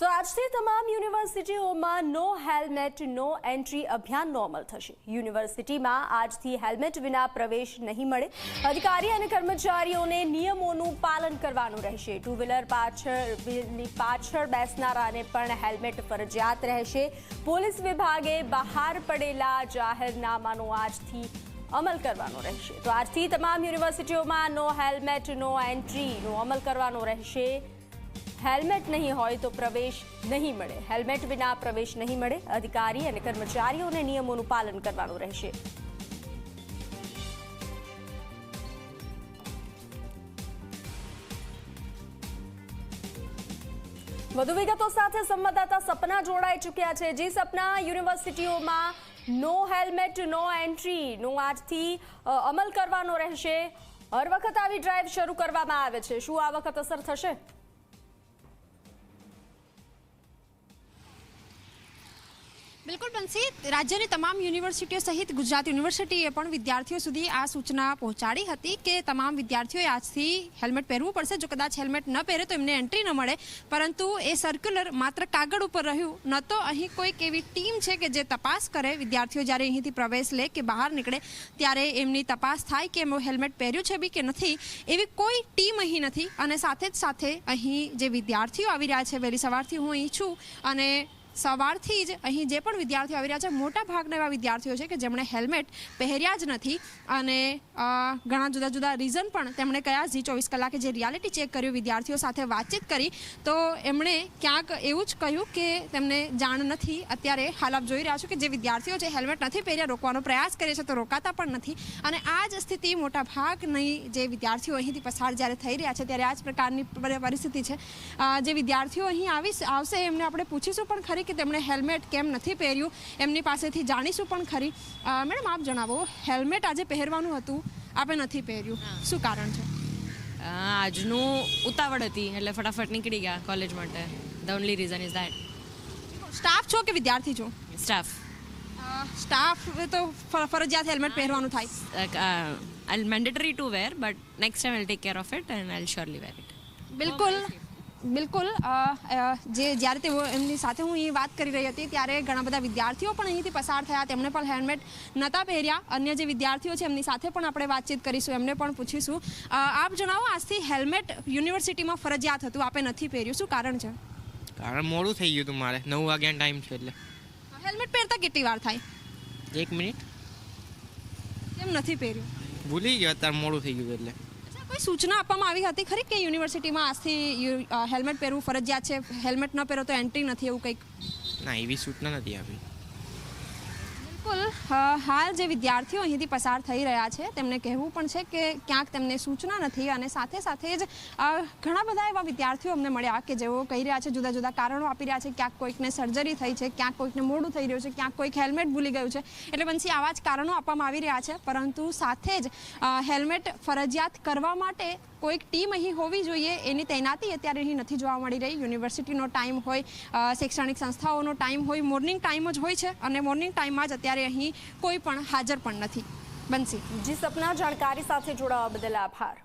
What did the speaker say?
તો આજથી તમામ યુનિવર્સિટીઓમાં નો હેલ્મેટ, નો એન્ટ્રી અભિયાનનો અમલ થશે. યુનિવર્સિટીમાં આજથી હેલ્મેટ વિના પ્રવેશ નહીં મળે. અધિકારી અને કર્મચારીઓને નિયમોનું પાલન કરવાનું રહેશે. ટુ વ્હીલર પાછળ પાછળ બેસનારાને પણ હેલ્મેટ ફરજિયાત રહેશે. પોલીસ વિભાગે બહાર પડેલા જાહેરનામાનો આજથી અમલ કરવાનો રહેશે. તો આજથી તમામ યુનિવર્સિટીઓમાં નો હેલ્મેટ, નો એન્ટ્રીનો અમલ કરવાનો રહેશે. હેલ્મેટ નહીં હોય તો પ્રવેશ નહીં મળે. હેલ્મેટ વિના પ્રવેશ નહીં મળે. અધિકારી અને કર્મચારીઓને નિયમોનું પાલન કરવાનું રહેશે. વધુ વિગતો સાથે સંવાદદાતા સપના જોડાઈ ચૂક્યા છે. જે સપના, યુનિવર્સિટીઓમાં નો હેલ્મેટ, નો એન્ટ્રી નો આજથી અમલ કરવાનો રહેશે. હર વખત આવી ડ્રાઈવ શરૂ કરવામાં આવે છે. શું આ વખત અસર થશે? બિલકુલ બંસી, રાજ્યની તમામ યુનિવર્સિટીઓ સહિત ગુજરાત યુનિવર્સિટીએ પણ વિદ્યાર્થીઓ સુધી આ સૂચના પહોંચાડી હતી કે તમામ વિદ્યાર્થીઓએ આજથી હેલ્મેટ પહેરવું પડશે. જો કદાચ હેલ્મેટ ન પહેરે તો એમને એન્ટ્રી ન મળે. પરંતુ એ સર્ક્યુલર માત્ર કાગળ ઉપર રહ્યું, ન તો અહીં કોઈક એવી ટીમ છે કે જે તપાસ કરે. વિદ્યાર્થીઓ જ્યારે અહીંથી પ્રવેશ લે કે બહાર નીકળે, ત્યારે એમની તપાસ થાય કે એમનું હેલ્મેટ પહેર્યું છે બી કે નથી. એવી કોઈ ટીમ અહીં નથી. અને સાથે જ સાથે અહીં જે વિદ્યાર્થીઓ આવી રહ્યા છે, વહેલી સવારથી હું અહીં છું અને સવારથી જ અહીં જે પણ વિદ્યાર્થીઓ આવી રહ્યા છે, મોટા ભાગના એવા વિદ્યાર્થીઓ છે કે જેમણે હેલ્મેટ પહેર્યા જ નથી અને ઘણા જુદા જુદા રીઝન પણ તેમણે કયા ઝી ચોવીસ કલાકે જે રિયાલિટી ચેક કર્યું, વિદ્યાર્થીઓ સાથે વાતચીત કરી, તો એમણે ક્યાંક એવું જ કહ્યું કે તેમને જાણ નથી. અત્યારે હાલ આપ જોઈ રહ્યા છો કે જે વિદ્યાર્થીઓ છે હેલ્મેટ નથી પહેર્યા, રોકવાનો પ્રયાસ કરે છે તો રોકાતા પણ નથી. અને આ જ સ્થિતિ મોટા ભાગની જે વિદ્યાર્થીઓ અહીંથી પસાર જ્યારે થઈ રહ્યા છે, ત્યારે આ જ પ્રકારની પરિસ્થિતિ છે. જે વિદ્યાર્થીઓ અહીં આવી આવશે એમને આપણે પૂછીશું, પણ ખરી કે તેમણે હેલ્મેટ કેમ નથી પહેર્યું એમની પાસેથી જાણીશું પણ ખરી. મેડમ આપ જણાવો હેલ્મેટ આજે પહેરવાનું હતું આપે નથી પહેર્યું. શું કારણ છે? આજનું ઉતાવળ હતી એટલે ફટાફટ નીકળી ગયા કોલેજ માટે. The only reason is that staff છો કે વિદ્યાર્થી છો? સ્ટાફ સ્ટાફ તો ફરજિયાત હેલ્મેટ પહેરવાનું થાય. I mandatory to wear but next time I take care of it and I surely wear it બિલકુલ. બિલકુલ જે જ્યારે તેઓ એમની સાથે હું અહીં વાત કરી રહી હતી ત્યારે ઘણા બધા વિદ્યાર્થીઓ પણ અહીંથી પસાર થયા તેમણે પણ હેલ્મેટ નહોતા પહેર્યા. અન્ય જે વિદ્યાર્થીઓ છે એમની સાથે પણ આપણે વાતચીત કરીશું એમને પણ પૂછીશું. આપ જણાવો આજથી હેલ્મેટ યુનિવર્સિટીમાં ફરજિયાત હતું આપે નથી પહેર્યું શું કારણ છે? કારણ મોડું થઈ ગયું હતું મારે નવ વાગ્યાનો ટાઈમ છે એટલે. હેલ્મેટ પહેરતા કેટલી વાર થાય? એક મિનિટ. કેમ નથી પહેર્યું? ભૂલી ગયો અત્યારે મોડું થઈ ગયું એટલે. કોઈ સૂચના આપવામાં આવી હતી ખરી કે યુનિવર્સિટીમાં આજથી હેલ્મેટ પહેરવું ફરજિયાત છે? હેલ્મેટ ન પહેરો તો એન્ટ્રી નથી, એવું કંઈક? ના, એવી સૂચના નથી આપી બિલકુલ હાલ જે વિદ્યાર્થીઓ અહીંથી પસાર થઈ રહ્યા છે, તેમને કહેવું પણ છે કે ક્યાંક તેમને સૂચના નથી અને સાથે સાથે જ ઘણા બધા એવા વિદ્યાર્થીઓ અમને મળ્યા કે જેઓ કહી રહ્યા છે, જુદા જુદા કારણો આપી રહ્યા છે, ક્યાંક કોઈકને સર્જરી થઈ છે, ક્યાંક કોઈકને મોડું થઈ રહ્યું છે, ક્યાંક કોઈક હેલ્મેટ ભૂલી ગયું છે. એટલે પછી આવા જ કારણો આપવામાં આવી રહ્યા છે, પરંતુ સાથે જ હેલ્મેટ ફરજિયાત કરવા માટે કોઈક ટીમ અહીં હોવી જોઈએ એની તૈનાતી અત્યારે અહીં નથી જોવા મળી રહી. યુનિવર્સિટીનો ટાઈમ હોય શૈક્ષણિક સંસ્થાઓનો ટાઈમ હોય, મોર્નિંગ ટાઈમ જ હોય છે અને મોર્નિંગ ટાઈમમાં જ અત્યારે અહીં કોઈ પણ હાજર પણ નથી. બનશે. જી, સપના જાણકારી સાથે જોડાવા બદલ આભાર.